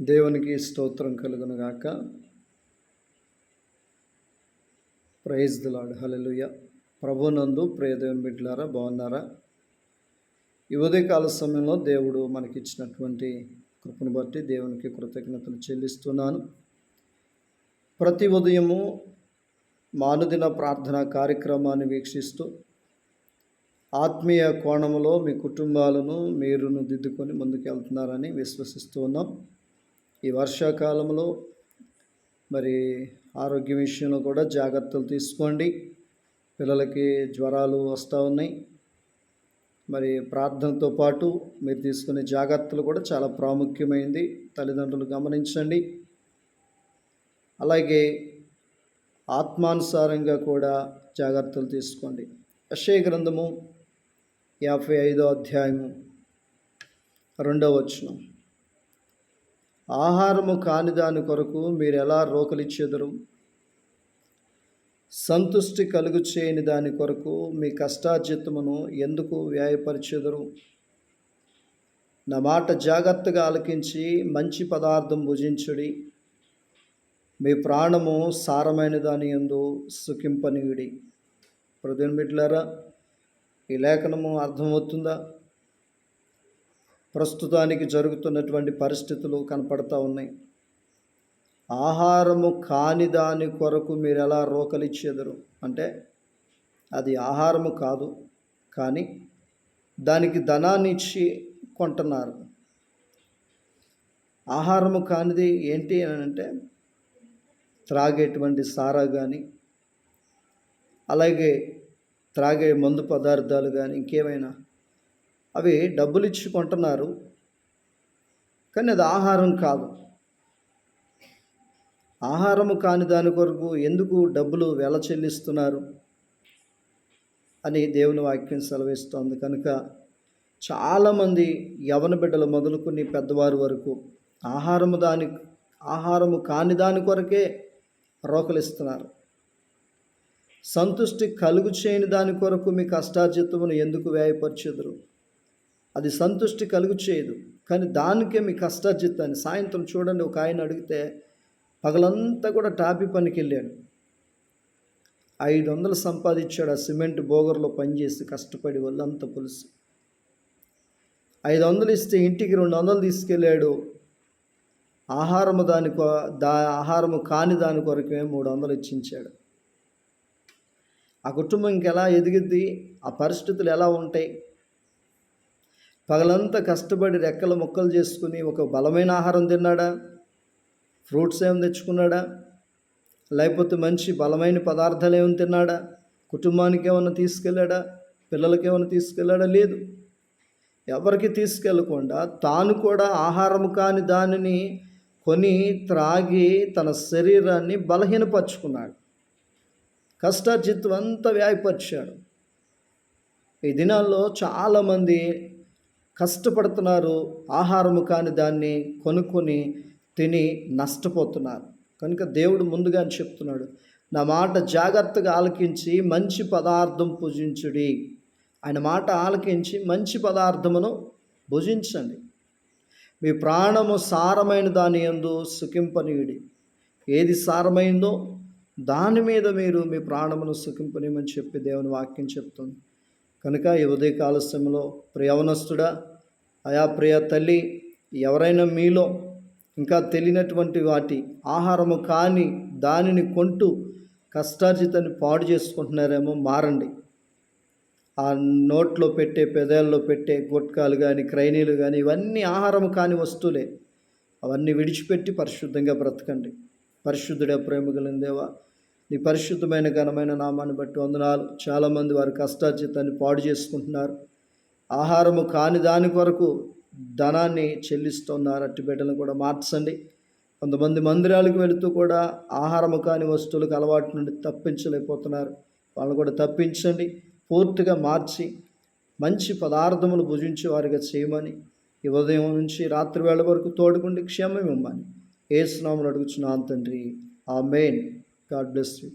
దేవునికి స్తోత్రం కలుగునుగాక ప్రైజ్ ది లాడ్ ప్రభునందు ప్రియదేవుని బిడ్డలారా బాగున్నారా? ఈ ఉదయకాల సమయంలో దేవుడు మనకిచ్చినటువంటి కృపను బట్టి దేవునికి కృతజ్ఞతలు చెల్లిస్తున్నాను. ప్రతి ఉదయము మానుదిన ప్రార్థన కార్యక్రమాన్ని వీక్షిస్తూ ఆత్మీయ కోణములో మీ కుటుంబాలను మీరును దిద్దుకొని ముందుకెళ్తున్నారని విశ్వసిస్తూ ఉన్నాం. ఈ వర్షాకాలంలో మరి ఆరోగ్య విషయంలో కూడా జాగ్రత్తలు తీసుకోండి. పిల్లలకి జ్వరాలు వస్తూ ఉన్నాయి. మరి ప్రార్థనతో పాటు మీరు తీసుకునే జాగ్రత్తలు కూడా చాలా ప్రాముఖ్యమైంది. తల్లిదండ్రులు గమనించండి. అలాగే ఆత్మానుసారంగా కూడా జాగ్రత్తలు తీసుకోండి. యశయ గ్రంథము యాభై ఐదో అధ్యాయము రెండవ వచనం. ఆహారము కాని దాని కొరకు మీరు ఎలా రోకలిచ్చెదరు? సంతుష్టి కలుగు చేయని దాని కొరకు మీ కష్టార్జితమును ఎందుకు వ్యాయపరిచెదరు? నా మాట జాగ్రత్తగా ఆలకించి మంచి పదార్థం భుజించుడి. మీ ప్రాణము సారమైన దాని ఎందు సుఖింపనీయుడి. హృదయం బిడ్లారా ఈ లేఖనము అర్థమవుతుందా? ప్రస్తుతానికి జరుగుతున్నటువంటి పరిస్థితులు కనపడతా ఉన్నాయి. ఆహారము కాని దాని కొరకు మీరు ఎలా రోకలిచ్చేదరు? అంటే అది ఆహారము కాదు కానీ దానికి ధనాన్ని ఇచ్చి కొంటున్నారు. ఆహారము కానిది ఏంటి అని అంటే త్రాగేటువంటి సారా కానీ అలాగే త్రాగే మందు పదార్థాలు కానీ ఇంకేమైనా అవి డబ్బులు ఇచ్చి కొంటున్నారు. కానీ అది ఆహారం కాదు. ఆహారము కాని దాని కొరకు ఎందుకు డబ్బులు వెల చెల్లిస్తున్నారు? అని దేవుని వాక్యం సెలవిస్తోంది. కనుక చాలామంది యవన బిడ్డలు మొదలుకొని పెద్దవారి వరకు ఆహారము దాని ఆహారము కాని దాని కొరకే రోకలిస్తున్నారు. సంతుష్టి కలుగు చేయని దాని కొరకు మీ కష్టార్జితమును ఎందుకు వ్యాయపరిచెదరు? అది సంతుష్టి కలుగు చేయదు కానీ దానికే మీ కష్టార్జితాన్ని సాయంత్రం చూడండి ఒక ఆయన అడిగితే పగలంతా కూడా టాపీ పనికి వెళ్ళాడు ఐదు వందలు సంపాదించాడు ఆ సిమెంట్ బోగర్లో పనిచేసి కష్టపడి వాళ్ళంతా పులుసు. ఐదు వందలు ఇస్తే ఇంటికి రెండు వందలు తీసుకెళ్ళాడు. ఆహారము దాని దా ఆహారము కాని దాని కొరకే మూడు వందలు ఇచ్చించాడు. ఆ కుటుంబం ఇంకెలా ఎదిగిద్ది? ఆ పరిస్థితులు ఎలా ఉంటాయి? పగలంతా కష్టపడి రెక్కల ముక్కలు చేసుకుని ఒక బలమైన ఆహారం తిన్నాడా? ఫ్రూట్స్ ఏమైనా తెచ్చుకున్నాడా? లేకపోతే మంచి బలమైన పదార్థాలు ఏమైనా తిన్నాడా? కుటుంబానికి ఏమైనా తీసుకెళ్ళాడా? పిల్లలకి ఏమైనా తీసుకెళ్ళాడా? లేదు. ఎవరికి తీసుకెళ్ళకుండా తాను కూడా ఆహారం కాని దానిని కొని త్రాగి తన శరీరాన్ని బలహీనపరుచుకున్నాడు. కష్టార్జితం అంతా వ్యాయపరిచాడు. ఈ దినాల్లో చాలామంది కష్టపడుతున్నారు ఆహారము కాని దాన్ని కొనుక్కొని తిని నష్టపోతున్నారు. కనుక దేవుడు ముందుగా చెప్తున్నాడు నా మాట జాగ్రత్తగా ఆలకించి మంచి పదార్థం పూజించుడి. ఆయన మాట ఆలకించి మంచి పదార్థమును భుజించండి. మీ ప్రాణము సారమైన దాని ఎందు సుఖింపనీయుడి. ఏది సారమైందో దాని మీద మీరు మీ ప్రాణమును సుఖింపనీయమని చెప్పి దేవుని వాక్యం చెప్తుంది. కనుక ఈ ఉదయకాల సమయంలో ప్రియవనస్తుడా అయా ప్రియ తల్లి ఎవరైనా మీలో ఇంకా తెలియనటువంటి వాటి ఆహారము కాని దానిని కొంటూ కష్టార్జితాన్ని పాడు చేసుకుంటున్నారేమో మారండి. ఆ నోట్లో పెట్టే పెదాల్లో పెట్టే గుట్కాలు కానీ క్రైనీలు కానీ ఇవన్నీ ఆహారం కాని వస్తువులే. అవన్నీ విడిచిపెట్టి పరిశుద్ధంగా బ్రతకండి. పరిశుద్ధుడే ప్రేమ కలిందేవా నీ పరిశుద్ధమైన ఘనమైన నామాన్ని బట్టి వందనాలు. చాలామంది వారి కష్టార్జితాన్ని పాడు చేసుకుంటున్నారు. ఆహారము కాని దాని కొరకు ధనాన్ని చెల్లిస్తున్నారు. అట్టి బిడ్డలను కూడా మార్చండి. కొంతమంది మందిరాలకు వెళుతూ కూడా ఆహారము కాని వస్తువులకు అలవాటు నుండి తప్పించలేకపోతున్నారు. వాళ్ళని కూడా తప్పించండి. పూర్తిగా మార్చి మంచి పదార్థములు భుజించే వారిగా చేయమని ఈ ఉదయం నుంచి రాత్రి వేళ వరకు తోడుకుండి క్షేమం ఇవ్వమని ఏ స్నామం అడుగుచున్నాను తండ్రి. ఆ మెయిన్ God bless you.